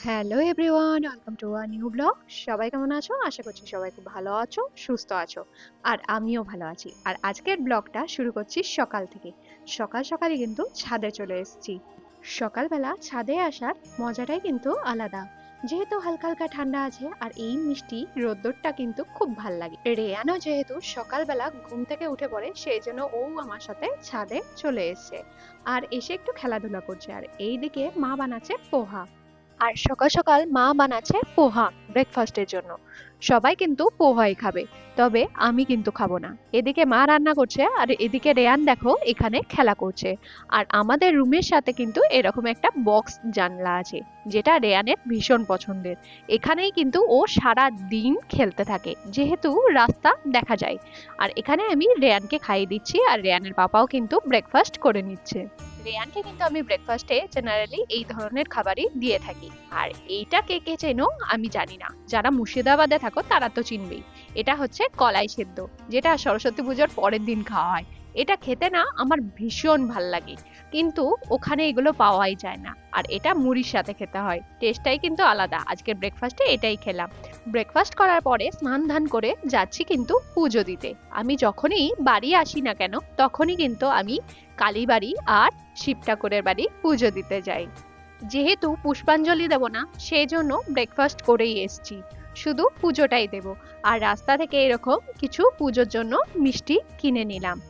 Hello everyone welcome to a new blog সবাই কেমন আছো? আশা করছি সবাই খুব ভালো আছো, সুস্থ আছো। আর আমিও ভালো আছি। আর আজকের ব্লগটা শুরু করছি সকাল থেকে। সকাল সকালই কিন্তু ছাদে চলে এসেছি। সকালবেলা ছাদে আসার মজাটাই কিন্তু আলাদা। যেহেতু হালকা হালকা ঠান্ডা আছে, আর এই মিষ্টি রোদ্দুরটা কিন্তু খুব ভালো লাগে। রেয়ানো যেহেতু সকালবেলা ঘুম থেকে উঠে পড়ে সেই জন্য ও আমার সাথে ছাদে চলে এসছে। আর এসে একটু খেলাধুলা করছে। আর এইদিকে মা বানাচ্ছে পোহা। আর সকাল সকাল মা বানাচ্ছে পোহা ব্রেকফাস্টের জন্য। সবাই কিন্তু পোহাই খাবে, তবে আমি কিন্তু খাব না। এদিকে মা রান্না করছে আর এদিকে রেয়ান দেখো এখানে খেলা করছে। আর আমাদের রুমের সাথে কিন্তু এরকম একটা বক্স জানলা আছে, যেটা রেয়ানের ভীষণ পছন্দের। এখানেই কিন্তু ও সারা দিন খেলতে থাকে, যেহেতু রাস্তা দেখা যায়। আর এখানে আমি রেয়ানকে খাইয়ে দিচ্ছি আর রেয়ানের পাপাও কিন্তু ব্রেকফাস্ট করে নিচ্ছে। রেয়ানকে কিন্তু আমি ব্রেকফাস্টে জেনারেলি এই ধরনের খাবারই দিয়ে থাকি। আর এইটা কে কে চেনো আমি জানি না। যারা মুর্শিদাবাদে থাকো তারা তো চিনবেই। এটা হচ্ছে কলাই সেদ্ধ, যেটা সরস্বতী পুজোর পরের দিন খাওয়া হয়। এটা খেতে না আমার ভীষণ ভালো লাগে। কিন্তু ওখানে এগুলো পাওয়াই যায় না। আর এটা মুড়ির সাথে খেতে হয়। টেস্টটাই কিন্তু আলাদা। আজকের ব্রেকফাস্টে এটাই খেলাম। ব্রেকফাস্ট করার পরে স্নান ধান করে যাচ্ছি কিন্তু পুজো দিতে। আমি যখনই বাড়ি আসি না কেন, তখনই কিন্তু আমি কালীবাড়ি আর শিব ঠাকুরের বাড়ি পুজো দিতে যাই। যেহেতু পুষ্পাঞ্জলি দেব না সেই জন্য ব্রেকফাস্ট করেই এসছি। শুধু পুজোটাই দেব। আর রাস্তা থেকে এরকম কিছু পুজোর জন্য মিষ্টি কিনে নিলাম।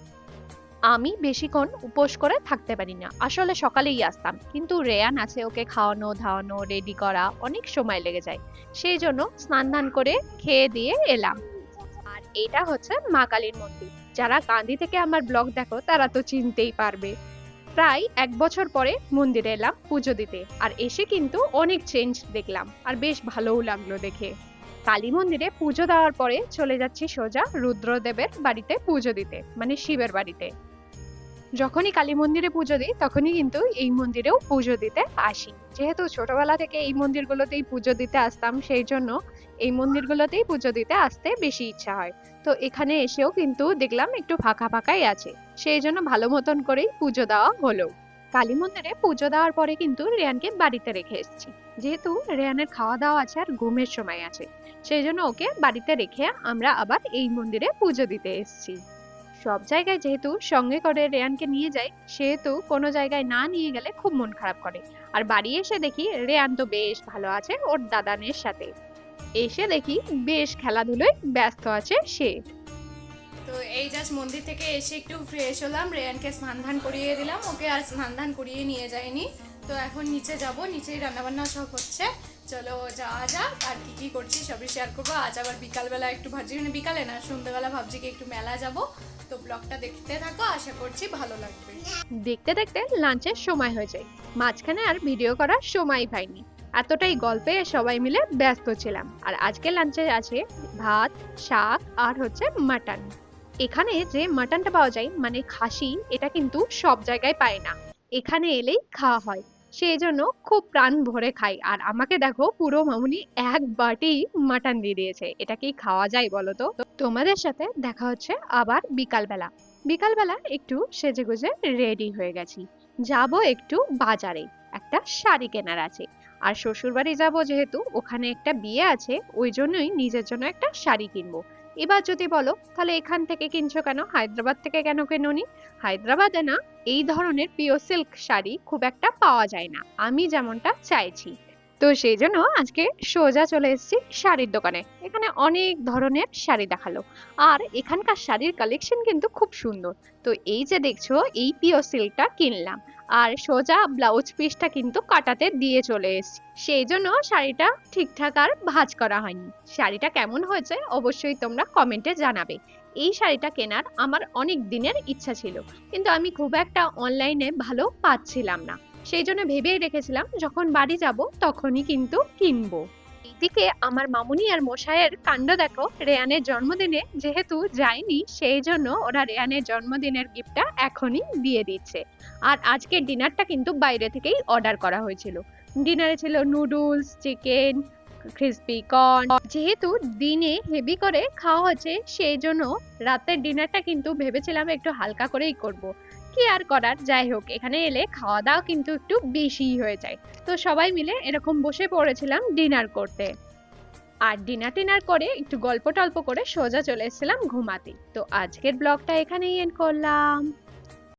আমি বেশিক্ষণ উপোস করে থাকতে পারি না আসলে সকালেই আসতাম। কিন্তু রেয়ান আছে ওকে খাওয়ানো, ধাওয়ানো রেডি করা অনেক সময় লেগে যায়। সেই জন্য স্নান ধান করে খেয়ে দিয়ে এলাম। আর এটা হচ্ছে মা কালীর মন্দির। যারা কান্দি থেকে আমার ব্লগ দেখো, তারা তো চিনতেই পারবে। প্রায় এক বছর পরে মন্দিরে এলাম পুজো দিতে। আর এসে কিন্তু অনেক চেঞ্জ দেখলাম। আর বেশ ভালোও লাগল দেখে। কালী মন্দিরে পুজো দেওয়ার পরে চলে যাচ্ছি সোজা রুদ্রদেবের বাড়িতে পুজো দিতে মানে শিবের বাড়িতে। যখনই কালী মন্দিরে পুজো দিই, তখনই কিন্তু এই মন্দিরেও পুজো দিতে আসি। যেহেতু ছোটবেলা থেকে এই মন্দিরগুলোতেই পুজো দিতে আসতাম, সেই জন্য এই মন্দিরগুলোতেই পুজো দিতে আসতে বেশি ইচ্ছা হয়। তো এখানে এসেও কিন্তু দেখলাম একটু ফাঁকা ফাঁকাই আছে। সেই জন্য ভালো মতন করেই পুজো দেওয়া হলো। কালী মন্দিরে পুজো দেওয়ার পরে কিন্তু রেয়ানকে বাড়িতে রেখে এসেছি। যেহেতু রেয়ানের খাওয়া দাওয়া আছে আর ঘুমের সময় আছে, সেই জন্য ওকে বাড়িতে রেখে আমরা আবার এই মন্দিরে পুজো দিতে এসেছি। সব জায়গায় যেহেতু সঙ্গে করে রেয়ানকে নিয়ে যায়, সেহেতু কোনো জায়গায় না নিয়ে গেলে খুব মন খারাপ করে। আর বাড়ি এসে দেখি রেয়ান তো বেশ ভালো আছে ওর দাদানের সাথে। এসে দেখি বেশ খেলাধুলোয় ব্যস্ত আছে সে। তো এই জাস্ট মন্দির থেকে এসে একটু ফ্রেশ হলাম, রেয়ানকে স্নান ধান করিয়ে দিলাম, ওকে আর স্নান ধান করিয়ে নিয়ে যায়নি তো এখন নিচে যাব, নিচেই রান্নাবান্না সব হচ্ছে। চলো যাওয়া যাক, আর কি কি করছি সবই শেয়ার করব। আজ আবার বিকালবেলা একটু ভাবছি মানে বিকালে না, সন্ধ্যেবেলা ভাবছি কি একটু মেলা যাব। তো ব্লগটা দেখতে থাকো, আশা করছি ভালো লাগবে। দেখতে দেখতে লাঞ্চের সময় হয়ে যায়। মাঝখানে আর ভিডিও করার সময় পাইনি। এতটাই গল্পে সবাই মিলে ব্যস্ত ছিলাম। আর আজকে লাঞ্চে আছে ভাত, শাক, আর হচ্ছে মাটন। এখানে যে মাটনটা পাওয়া যায় মানে খাসি, এটা কিন্তু সব জায়গায় পায় না। এখানে এলেই খাওয়া হয়। সেই জন্য খুব প্রাণ ভরে খাই। আর আমাকে দেখো পুরো মামুনি এক বাটি মাটন দিয়ে দিয়েছে। এটা কি খাওয়া যায় বলো তো? তোমাদের সাথে দেখা হচ্ছে আবার বিকালবেলা। বিকালবেলা একটু সেজে গুজে রেডি হয়ে গেছি। যাব একটু বাজারে। একটা শাড়ি কেনার আছে। আর শ্বশুর বাড়ি যাব যেহেতু ওখানে একটা বিয়ে আছে, ওই জন্যই নিজের জন্য একটা শাড়ি কিনবো। এবার যদি বলো, তাহলে এখান থেকে কিনছো কেন? হায়দ্রাবাদ থেকে কেন কেননি? হায়দ্রাবাদে না, এই ধরনের পিও সিল্ক শাড়ি খুব একটা পাওয়া যায় না। আমি যেমনটা চাইছি। তো সেই জন্য আজকে সোজা চলে এসেছি শাড়ির দোকানে। এখানে অনেক ধরনের শাড়ি দেখাল। আর এখানকার শাড়ির কালেকশন কিন্তু খুব সুন্দর। তো এই যে দেখছ, এই পিও সিল্কটা কিনলাম। আর সোজা ব্লাউজ পিসটা কিন্তু কাটাতে দিয়ে চলে এসেছি। সেই জন্য শাড়িটা ঠিকঠাক আর ভাঁজ করা হয়নি। শাড়িটা কেমন হয়েছে অবশ্যই তোমরা কমেন্টে জানাবে। এই শাড়িটা কেনার আমার অনেক দিনের ইচ্ছা ছিল, কিন্তু আমি খুব একটা অনলাইনে ভালো পাচ্ছিলাম না। সেই জন্য ভেবেই রেখেছিলাম, যখন বাড়ি যাব তখনই কিন্তু কিনবো। এইদিকে আমার মামুনি আর মশাইয়ের কাণ্ড দেখো। রেয়ানের জন্মদিনে যেহেতু যায়নি, সেই জন্য ওরা রেয়ানের জন্মদিনের গিফটটা এখনই দিয়ে দিচ্ছে। আর আজকের ডিনারটা কিন্তু বাইরে থেকেই অর্ডার করা হয়েছিল। ডিনারে ছিল নুডলস, চিকেন, ক্রিসপি কর্ন। যেহেতু দিনে হেভি করে খাওয়া হচ্ছে, সেই জন্য রাতের ডিনারটা কিন্তু ভেবেছিলাম একটু হালকা করেই করব। কি আর করার? যাই হোক, এখানে এলে খাওয়া দাওয়া কিন্তু একটু বেশিই হয়ে যায়। তো সবাই মিলে এরকম বসে পড়েছিলাম ডিনার করতে। আর ডিনার টিনার করে একটু গল্প টল্প করে সোজা চলে এসেছিলাম ঘুমাতে। তো আজকের ব্লগটা এখানেই এন্ড করলাম।